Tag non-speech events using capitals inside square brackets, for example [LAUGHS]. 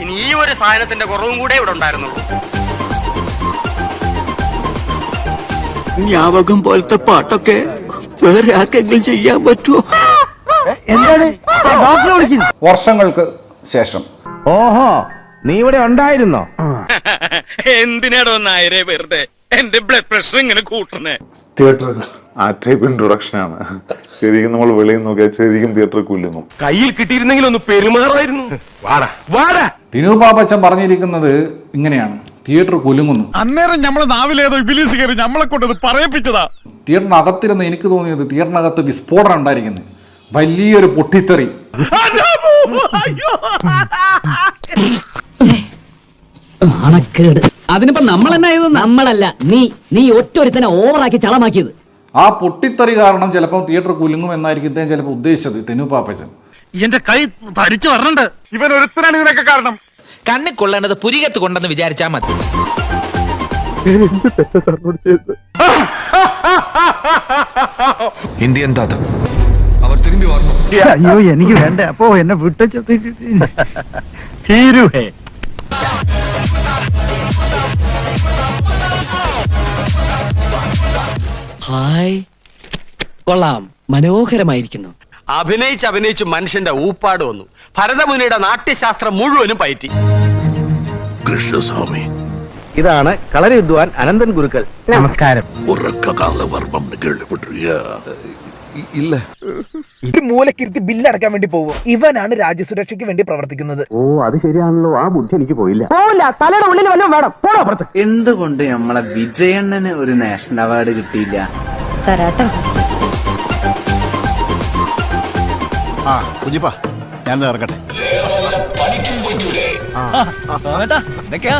ഇനി ഈ ഒരു സാധനത്തിന്റെ കുറവും കൂടെ ഇവിടെ ഉണ്ടായിരുന്നുള്ളൂ. ഞാവകം പോലത്തെ പാട്ടൊക്കെ വേറെ ആർക്കെങ്കിലും ചെയ്യാൻ പറ്റുമോ? വർഷങ്ങൾക്ക് ശേഷം. ഓഹോ നീ ഇവിടെ ഉണ്ടായിരുന്നോ? [LAUGHS] എന്തിനാടോ നായരെ വെറുതെ? എന്റെ ബ്ലഡ് പ്രഷർ ഇങ്ങനെ കൂട്ടണേ തിയേറ്റർ ആ ടൈപ്പ് ഇൻട്രൊഡക്ഷൻ ആണ്. ശരിക്കും നമ്മൾ വെളിയിൽ നോക്കിയാൽ ശരിക്കും തിയേറ്റർ കുല്ലുന്നു കയ്യിൽ കിട്ടിയിരുന്നെങ്കിൽ ഒന്ന് പെരുമാറായിരുന്നു. വാടാ വാടാ. ടിനു പാപ്പച്ചൻ പറഞ്ഞിരിക്കുന്നത് ഇങ്ങനെയാണ്. തിയേറ്റർ കുലുങ്ങുന്നു അന്നേരം നമ്മളെ നാവിലേതോ ഇബിലീസ് കയറി നമ്മളെ കൊണ്ടത് പറയിപ്പിച്ചതാ. തിയേറ്ററിനകത്തിരുന്ന് എനിക്ക് തോന്നിയത് തിയേറ്ററിനകത്ത് വിസ്ഫോടനം ഉണ്ടായിരിക്കുന്നത് വലിയൊരു പൊട്ടിത്തെറി. അതിനിപ്പോ നമ്മൾ തന്നെ നമ്മളല്ല. നീ നീ ഒറ്റൊരുത്തനെ ഓവറാക്കി ചളമാക്കിയത്. ആ പൊട്ടിത്തെറി കാരണം ചിലപ്പോ തിയേറ്റർ കുലുങ്ങും എന്നായിരിക്കും ഇദ്ദേഹം ചിലപ്പോൾ ഉദ്ദേശിച്ചത്. ടെനു പാപ്പച്ചൻ എന്റെ കൈ തരിച്ചു വരണ്ട് ഇവൻ ഒരുത്തനാണ് ഇതിനൊക്കെ കാരണം. കണ്ണിൽ കൊള്ളേണ്ടത് പുരികത്ത് കൊണ്ടെന്ന് വിചാരിച്ചാ മതി. ഇന്ത്യൻ താത്ത അവർ തിരുമ്പി വന്നു അയ്യോ എനിക്ക് വേണ്ട. അപ്പോ എന്നെ വിട്ടു ഹായ്. കൊള്ളാം. മനോഹരമായിരിക്കുന്നു. അഭിനയിച്ച് അഭിനയിച്ച് മനുഷ്യന്റെ ഊപ്പാട് വന്നു. ഭരതമുനിയുടെ നാട്യശാസ്ത്രം മുഴുവനും പയറ്റി. കൃഷ്ണസ്വാമി. ഇതാണ് കളരി വിദ്വാൻ അനന്തൻ ഗുരുക്കൾ. നമസ്കാരം. ഉറക്കകാലവർമ്മം കേൾവിപ്പെട്ടിരിക്കുക ഇല്ല. ഒരു മൂലക്കിരുത്തി ബില്ല് അടക്കാൻ വേണ്ടി പോകും ഇവനാണ് രാജ്യസുരക്ഷയ്ക്ക് വേണ്ടി പ്രവർത്തിക്കുന്നത്. ഓ അത് ശരിയാണല്ലോ. ആ ബുദ്ധി എനിക്ക് പോയില്ല. എന്തുകൊണ്ട് നമ്മളെ വിജയണ്ണന് ഒരു നാഷണൽ അവാർഡ് കിട്ടിയില്ല? തരാട്ടോ. ആ കുഞ്ഞിപ്പാ ഞാൻ ഇറങ്ങട്ടെ. എന്തൊക്കെയാ